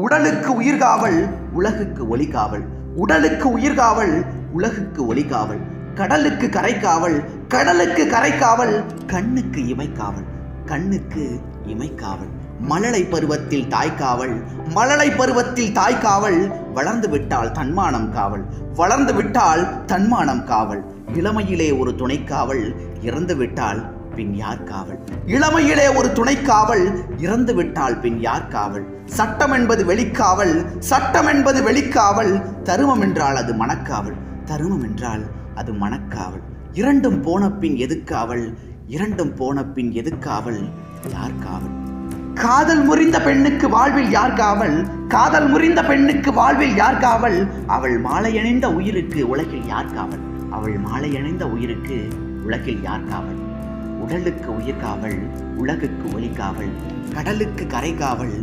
உடலுக்கு உயிர்காவல் உலகுக்கு ஒளிகாவல் உடலுக்கு உயிர்காவல் உலகுக்கு ஒளிகாவல் கடலுக்கு கரைக்காவல் கடலுக்கு கரைக்காவல் கண்ணுக்கு இமைக்காவல். கண்ணுக்கு இமைக்காவல். மழலை பருவத்தில் தாய்க்காவல் மழலை பருவத்தில் தாய்க்காவல். வளர்ந்து விட்டால் தன்மானம் காவல். வளர்ந்து விட்டால் தன்மானம் காவல். இளமையிலே ஒரு துணைக்காவல் இறந்து விட்டால் பின் யார் காவல்? இளமையிலே ஒரு துணைக்காவல் இறந்து விட்டால் பின் யார் காவல்? சட்டம் என்பது வெளிக்காவல் சட்டம் என்பது வெளிக்காவல். தருமம் என்றால் அது மனக்காவல் தருமம் என்றால் அது மனக்காவல். இரண்டும் போன பின் எதுக்காவல்? இரண்டும் போன பின் எதுக்காவல்? யார் காவல்? காதல் முறிந்த பெண்ணுக்கு வாழ்வில் யார் காவல்? காதல் முறிந்த பெண்ணுக்கு வாழ்வில் யார் காவல்? அவள் மாலையணிந்த உயிருக்கு உலகில் யார் காவல்? அவள் மாலையணிந்த உயிருக்கு உலகில் யார் காவல்? உடலுக்கு உயிர்காவல் உலகுக்கு ஒளிக்காவல் கடலுக்கு கரை காவல்